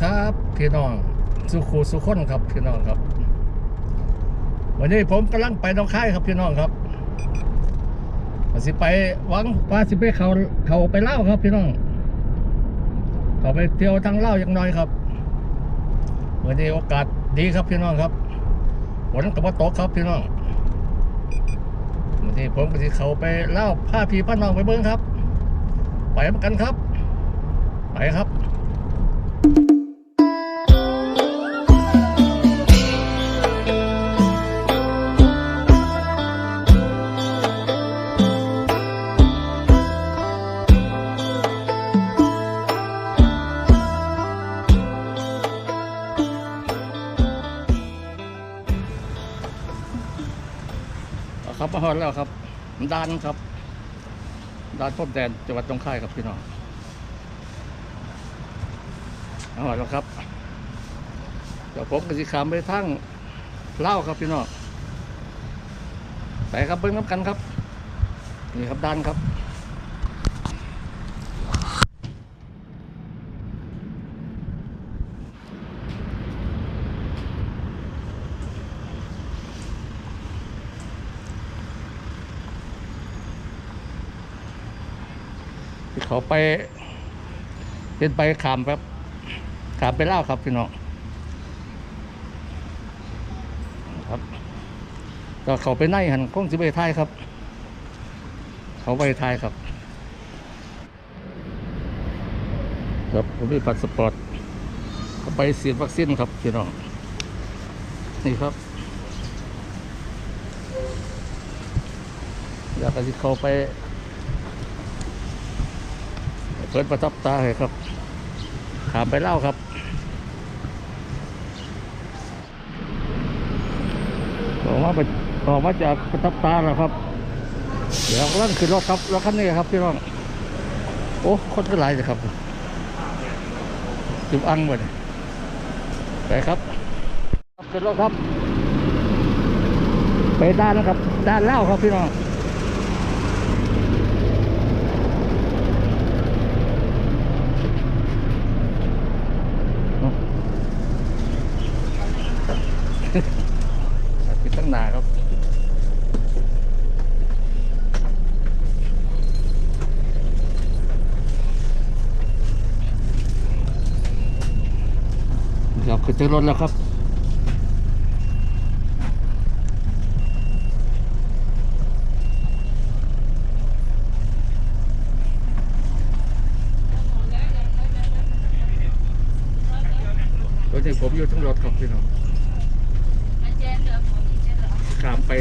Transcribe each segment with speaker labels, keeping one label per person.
Speaker 1: ครับพี่น้องสุขูสุขคนครับพี่น้องครับ วันนี้ผมกำลังไปน้องค่ายครับพี่น้องครับว่าสิไปวังว่าสิไปเขาเขาไปเล่าครับพี่น้อง เขาไปเที่ยวทางเล่าอย่างน้อยครับวันนี้โอกาสดีครับพี่น้องครับฝนกับว่าตกครับพี่น้องวันนี้ผมก็สิเขาไปเล่าวพาพี่พาน้องไปเบิ้งครับ ไปกันครับ ไปครับ แล้วครับด้านครับด้านพบแดนจังหวัดตรงค่ายครับพี่น้องมาฮอดแล้วครับเดี๋ยวผมกสิขามไปทางเล่าครับพี่น้องไปครับเบิ้งน้ำกันครับ นี่ครับด้านครับ เขาไปเป็นไปขามครับขามไปเล่าครับพี่น้องครับก็เขาไปในหันคงสิไปไทยครับ เขาไปไทยครับ ครับผมมีปัสปอร์ตเขาไปฉีดวัคซีนครับพี่น้องนี่ครับอยากจะเขาไป เปิดประทับตาให้ครับขามไปเล่าครับออกมาไปออกมาจากประทับตาแล้วครับ เดี๋ยวลังขึ้นรถครับรถคันนี้ครับพี่น้องโอ้คนก็หลายเลยครับจุบอังหมดไปครับขึ้นรถครับ ไปด้านนะครับ ด้านเล่าครับพี่น้อง ปิดตั้งนานครับครับขึ้นจากรถแล้วครับรถที่ผมอยู่ทั้งรถครับพี่น้อง ขามไป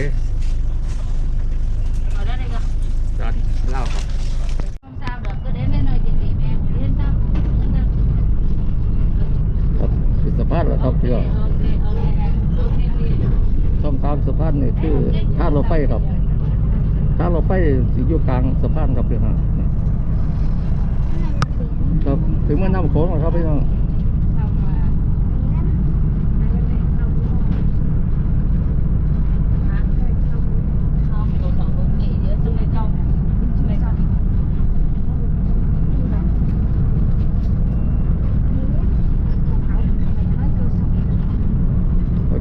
Speaker 1: ร้านเหล้าครับครับคือสะพานแล้วครับพี่น้องช่องทางสะพานนี่คือท่ารถไฟครับท่ารถไฟสิอยู่กลางสะพานครับพี่น้องครับ ถึงแม่น้ำโขงแล้วครับพี่น้อง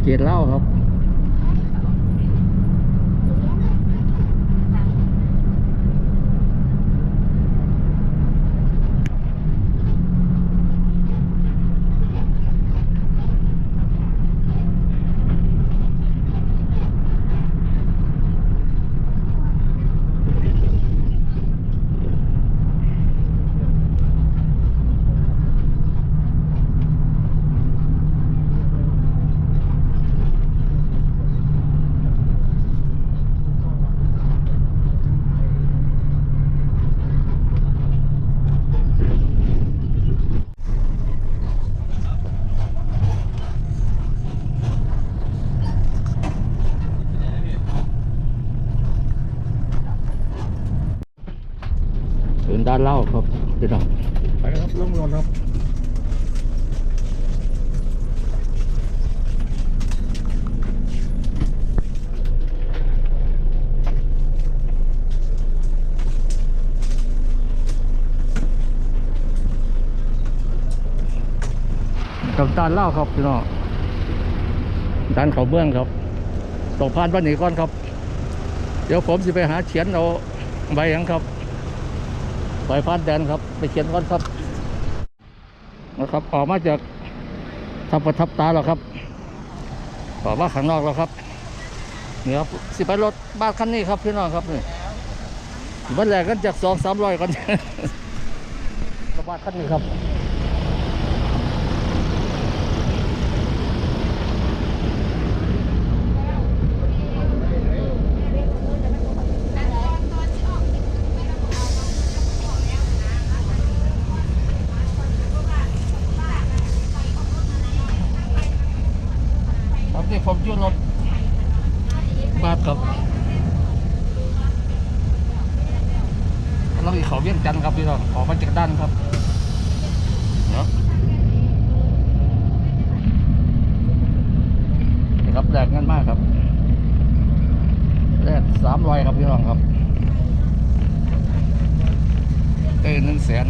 Speaker 1: เกตเหล้าครับ ถึงด้านเหล้าครับพี่น้องไปครับลงรถครับด่านเล่าวครับพี่น้องด่านเขาเมืองครับตกผ่านวันนี้ก่อนครับ เดี๋ยวผมจะไปหาเขียนเอาใบหยังครับ ใบผ่าแดนครับ ไปเขียนก้อนครับนะครับ ออกมาจากทับประทับตาแล้วครับออกมาข้างนอกแล้วครับนี่ครับสิไปรถบ้านคันนี้ครับพี่น้องครับนี่วันแรกกันจากสองสามร้อยกันรถบ้านคันนี้ครับ ยื่นรถบัสครับเราอีกเขาเวียงจันทร์ครับพี่น้องออมาจากด้านครับเนาะนี่ครับแลกเงินมากครับแลกสามร้อยครับพี่น้องครับเอ้หนึ่งแสน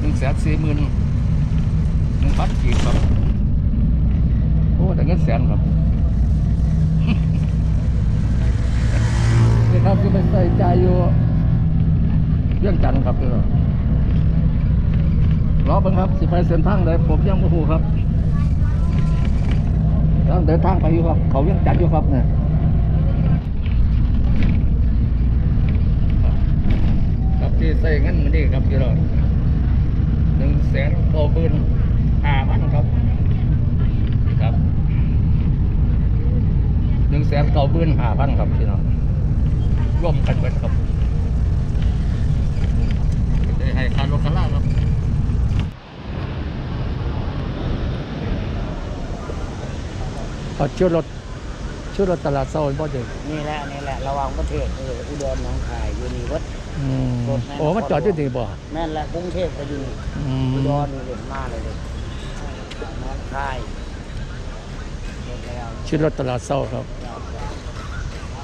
Speaker 1: หนึ่งแสนสี่หมื่นหนึ่งพันกีบครับ แต่เงินแสนครับนี่ครับที่ไปใส่ใจอยู่เรื่องจันทร์ครับพี่น้องรอเบังครับ สิไปเส้นทางใดผมยังไม่รู้ครับต้องเดินทางไปอยู่ครับ เขาเรื่องจันทร์อยู่ครับเนี่ยครับที่ใส่เงินมันนี่ครับพี่น้องหนึ่งแสนเก้าหมื่นห้าพันครับครับหนึ่ง แสนเก้าหมื่นห้าพันครับพี่น้องร่วมกันเบิดครับจะให้คารถคาร่าครับเอาชื่อรถชื่อรถตลาดเซาบ่เด็ก
Speaker 2: นี่แหละนี่แหละระหวังประเทศเอออุดรหนองคายอยู่นี่วัดรถแม่น
Speaker 1: โอ้มันจอดอยู่นี่บ่
Speaker 2: แม่นแหละกรุงเทพก็อยู่นี่
Speaker 1: อืม
Speaker 2: อุดรนี่เด่นมากเลยเลยหน้องคายรถแล้ว
Speaker 1: ชื่อรถตลาดเซาครับ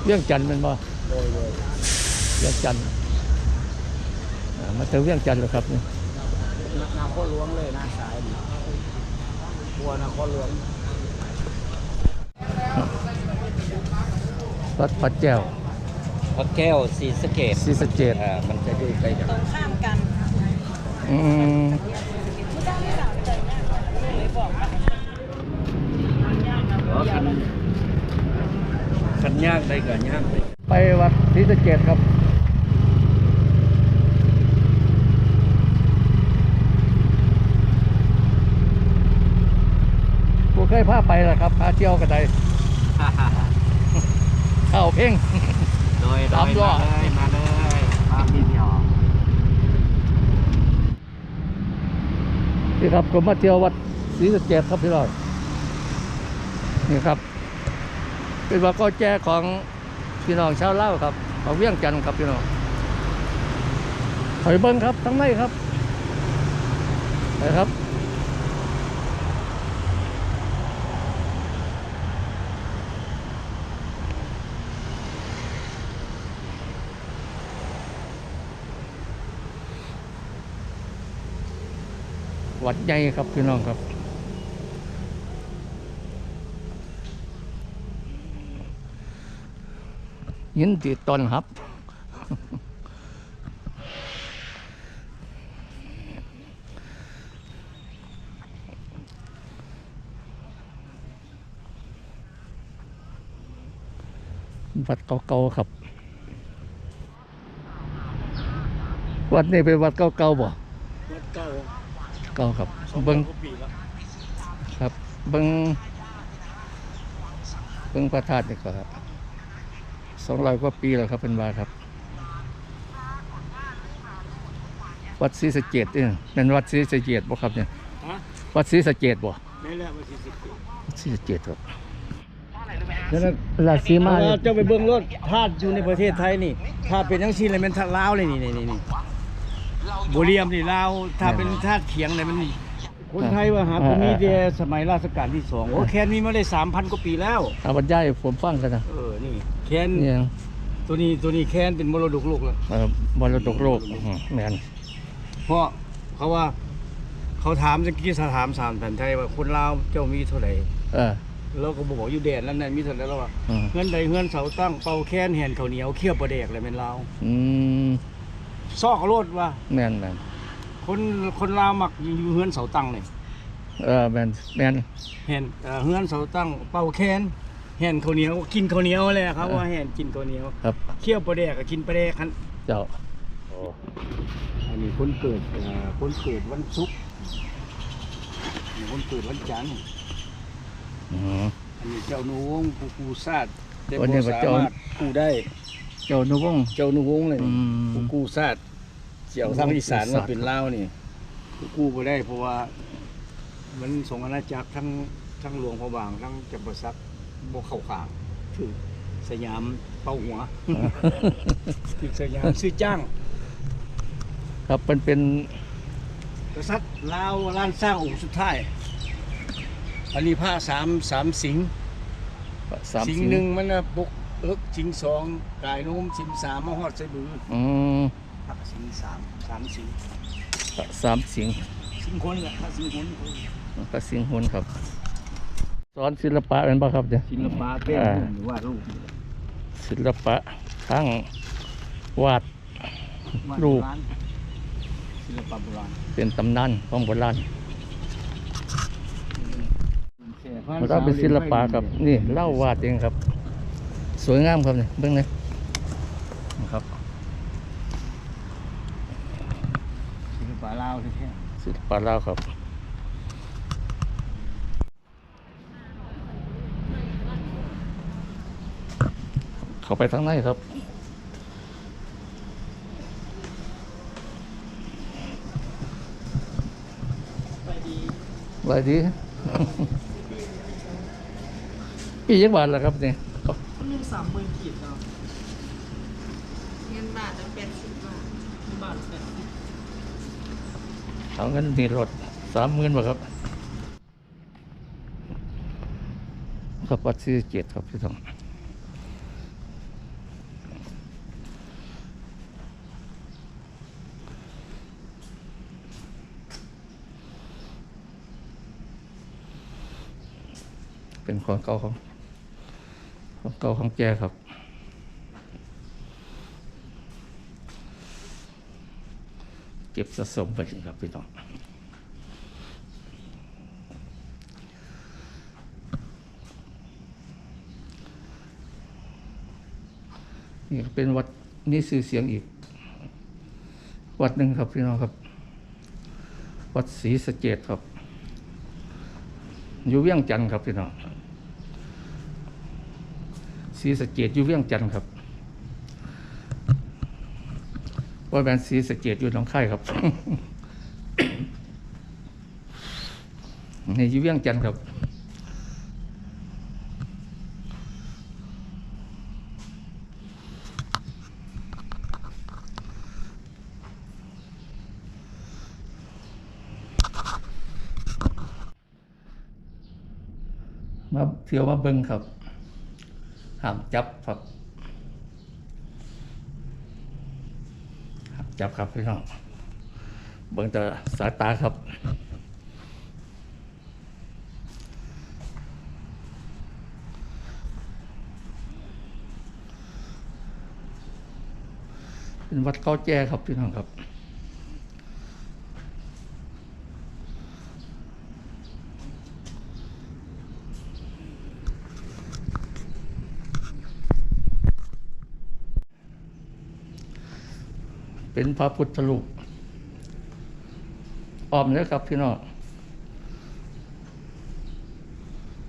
Speaker 1: เรื่องจันทร์แมันบ่
Speaker 2: เลยเลย
Speaker 1: เวียงจันทร์อ่ามาถึงเวียงจันทร์แล้วครับนี่
Speaker 2: นาโคหลวงเลยหน้าสายนี่บัวนาโคหลวง
Speaker 1: วัดพัดแก้ว
Speaker 2: พระแก้วสีสะเกด
Speaker 1: ศรีสะเกด
Speaker 2: อ่ามันจะอยู่ใกล้กัน
Speaker 3: ตรงข้ามกัน
Speaker 1: อืม
Speaker 2: ขันย่างได้กับย่างได้
Speaker 1: ไปวัดศรีสะเกดครับกูเคยพาไปแล้วครับพาเที่ยวกันไดเข้าเพ่ง
Speaker 2: โดย
Speaker 1: ตามล้อ
Speaker 2: มาเลยมาเลยมาพี่เดียว
Speaker 1: นี่ครับผมมาเที่ยววัดศรีสะเกดครับพี่น้องนี่ครับ เป็นวัดก็แจของพี่น้องชาวเล่าวครับของเวียงจันทร์ครับพี่น้องถอยเบิ้งครับทั้งในครับไปครับวัดใหญ่ครับพี่น้องครับ ยินดีต้อนรับ วัดเก่าๆครับ วัดนี้เป็นวัดเก่าๆบ่
Speaker 2: วัดเก่า
Speaker 1: เก่าครับเบิ้งครับเบิ้งเบิ้งพระธาตุนี่ก็ครับ สองร้อยกว่าปีแล้วครับเป็นว่าครับ วัดศรีสะเกดเนี่ยเป็นวัดศรีสะเกดบ่ครับเนี่ย
Speaker 2: ฮะ
Speaker 1: วัดศรีสะเกดบ่
Speaker 2: นี่แหละมันสิสิบปี
Speaker 1: วัดศรีสะเกดครับ
Speaker 2: นั่นน่ะ
Speaker 1: ราศีมา
Speaker 2: เออเจ้าไปเบิ่งรถธาตุอยู่ในประเทศไทยนี่ถ้าเป็นทั้งชิ้นเลยมันลาวเลยนี่นี่นี่นี่โบเลียมนี่ลาวถ้าเป็นธาตุเขียงเลยมัน คนไทยว่าหาตัวนี้แต่สมัยรัชกาลที่สองโอ้แคนมีมาได้สามพันกว่าปีแล้ว
Speaker 1: เอาบรรยายให้ผมฟังกันนะ
Speaker 2: เออนี่แคน
Speaker 1: เนี่ย
Speaker 2: ตัวนี้ตัวนี้แคนเป็นมรดกโลกแล้ว
Speaker 1: เอ่อมรดกโลกอื้อหือแม่น
Speaker 2: เพราะเขาว่า เขาถามตะกี้สถามสามแผ่นไทยว่าคนลาวเจ้ามีเท่าไหร่
Speaker 1: เออ
Speaker 2: เราก็บอกอยู่แดนนั้นน่ะมีเท่าไหร่แล้วว่า
Speaker 1: อืม
Speaker 2: เงินใดเงินเสาตั้งเป่าแค้นแห่นข้าวเหนียวเคี่ยวปลาแดกอะไรเป็นลาว
Speaker 1: อืม
Speaker 2: ซอกเอาโลดว่า
Speaker 1: แม่นแม่น
Speaker 2: คนคนลาวมักอยู่เฮือนเสาตั้งนี่
Speaker 1: เออแม่นแม่น
Speaker 2: แห่นเอ่อเฮือนเสาตั้งเป่าแค้นแห่นข้าวเหนียวกินข้าวเหนียวเลยครับว่าแห่นกินข้าวเหนียว
Speaker 1: ครับ
Speaker 2: เคี่ยวปลาแดกก็กินปลาแดกคัน
Speaker 1: เจ้า
Speaker 2: อันนี้คนเกิดเอ่อคนเกิดวันศุกร์อันนี้คนเกิดวันจันทร์
Speaker 1: อืม
Speaker 2: อันนี้เจ้าหนูวงปูปูซาดแต่
Speaker 1: วันนี้
Speaker 2: บ่
Speaker 1: ว่า
Speaker 2: สา
Speaker 1: เจ้า
Speaker 2: มารถกู้ได้
Speaker 1: เจ้านุวงศ์
Speaker 2: เจ้าหนูวงเลย
Speaker 1: อืม
Speaker 2: ปูกู้ซาด เจียวทางอีสานมาเป็นลาวนี่กู้บ่ได้เพราะว่ามันส่งอาณาจักรทั้งทั้งหลวงพระบางทั้งจำปาสักบ่เข้าข้างถือสยามเป้าหัวถือสยามซื้อจ้าง
Speaker 1: ครับเป็นเป็น
Speaker 2: กษัตริย์ลาวล้านสร้างองค์สุดท้ายอันนี้ผ้าสามสามสิงห์
Speaker 1: สาม
Speaker 2: สิงห์หนึ่งมันนะปุกเอิกสิงห์สองกายโน้มสิงห์สามมาฮอดใส่บือ
Speaker 1: อืม
Speaker 2: ผ้าสิงห์สามสามสิงห์
Speaker 1: สามสิงห์
Speaker 2: สิงห์คนแหละผ้าสิงห์คน
Speaker 1: พระสิงห์หุนครับสอนศิลปะเป็นบ่ครับเนี่ย
Speaker 2: ศิลปะเต้น
Speaker 1: อ่า
Speaker 2: หรือว่ารูป
Speaker 1: ศิลปะทั้งวาด
Speaker 2: วาด
Speaker 1: รูป
Speaker 2: โบาณศิลปะโบราณ
Speaker 1: เป็นตำนานของโบราณมันก็เป็นศิลปะครับนี่เล่าวาดเองครับ สวยงามครับเนี่ยเบื้องนี้นะครับ
Speaker 2: ศิลปะลาวแท้
Speaker 1: ศิลปะลาวครับเข้าไปทางในครับไปดีปียักบาทแล้วครับเนี่ย
Speaker 2: ๆมีสามหมื่นกีบครับ
Speaker 3: เงินบาทจะเป็นสิบบาท
Speaker 2: บาทแปดสิบ
Speaker 1: เอาเงินนี่รถสามหมื่นบาทครับครับวัดซีเจ็ดครับพี่ทองเป็นของเก่าของของเก่าของแกครับ เก็บสะสมไปครับพี่น้องนี่เป็นวัดนี่สื่อเสียงอีก วัดหนึ่งครับพี่น้องครับ วัดศรีสะเกดครับ อยู่เวียงจันทร์ครับพี่น้องศรีสะเกดอยู่เวียงจันทร์ครับ ว่าแบนสีสเกตอยู่หนองคายครับในยู่เวียงจันทร์ครับมาเที่ยวมาเบิ่งครับห้ามจับครับ ครับ จับครับพี่น้องเบิ่งแต่สายตาครับเป็นวัดเก้าแจ้ครับพี่น้องครับ เป็นพระพุทธรูปอ้อมเลยครับพี่น้อง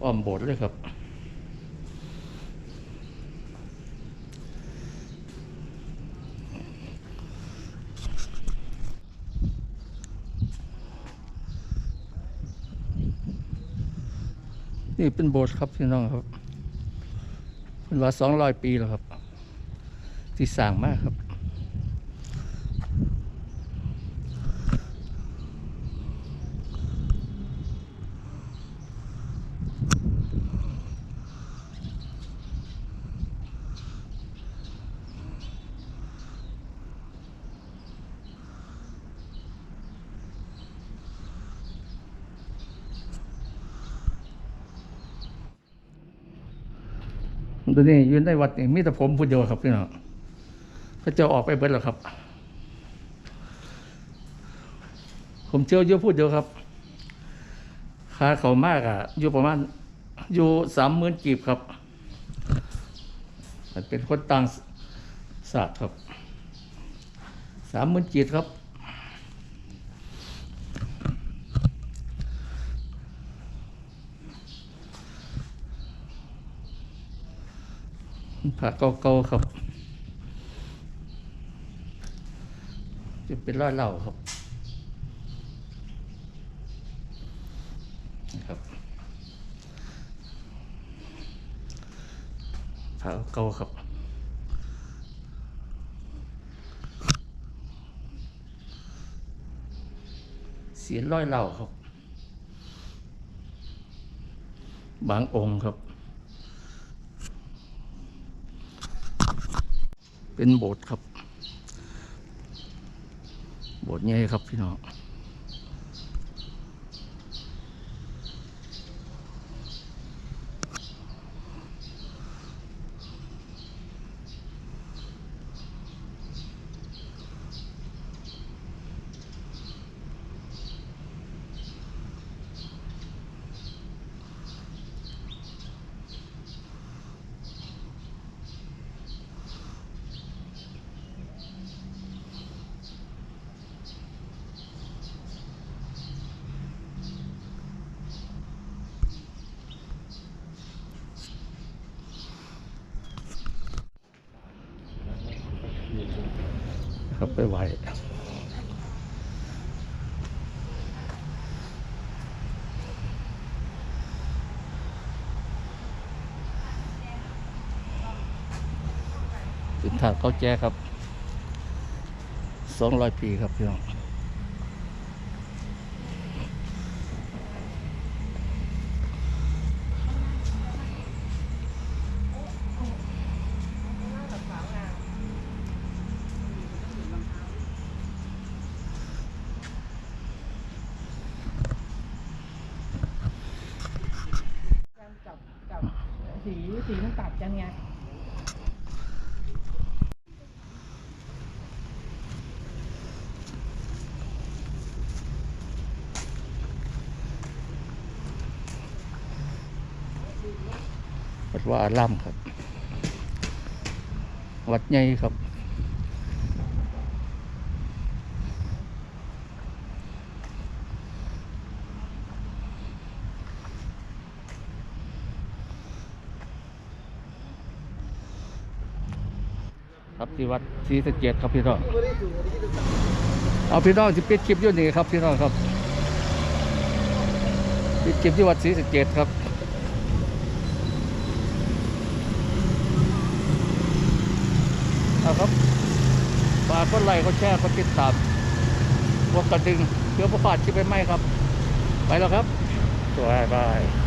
Speaker 1: อ้อมโบสถ์เลยครับนี่เป็นโบสถ์ครับพี่น้องครับเป็นว่าสองร้อยปีแล้วครับ ที่สร้างมากครับ ตัวนี้ยู่ในวัดนี่มีแต่ผมผู้เดียวครับพี่น้องพระเจ้าออกไปเบิดแล้วครับ ผมเชื่ออยู่ผู้เดียวครับค่าเขามากอะอยู่ประมาณอยู่สามหมื่นกีบครับเป็นคนต่างศาสตร์ครับสามหมื่นกีบครับ ผักเก่าๆครับจะเป็นร้อยเหล่าครับนี่ครับผักเก่าครับเสียนร้อยเหล่าครับ บางองค์ครับ เป็นโบสถ์ครับ โบสถ์ใหญ่ครับพี่น้อง ครับไปไหวถึงทางเขาแจ้ครับสองร้อยปีครับพี่น้อง
Speaker 3: กับกับ สีมันตัดกันไง
Speaker 1: วัดว่าอารามครับ วัดใหญ่ครับ ครับที่วัดศรีสะเกดครับพี่น้องเอาพี่น้องที่ปิดคลิปอยู่นี่ครับพี่น้องครับปิดคลิปที่วัดศรีสะเกดครับเอาครับฝากกดไลค์กดแชร์กดติดตามกดกระดิ่งเพื่อประพาดคลิปใหม่ครับ ไปแล้วครับสวัสดีบาย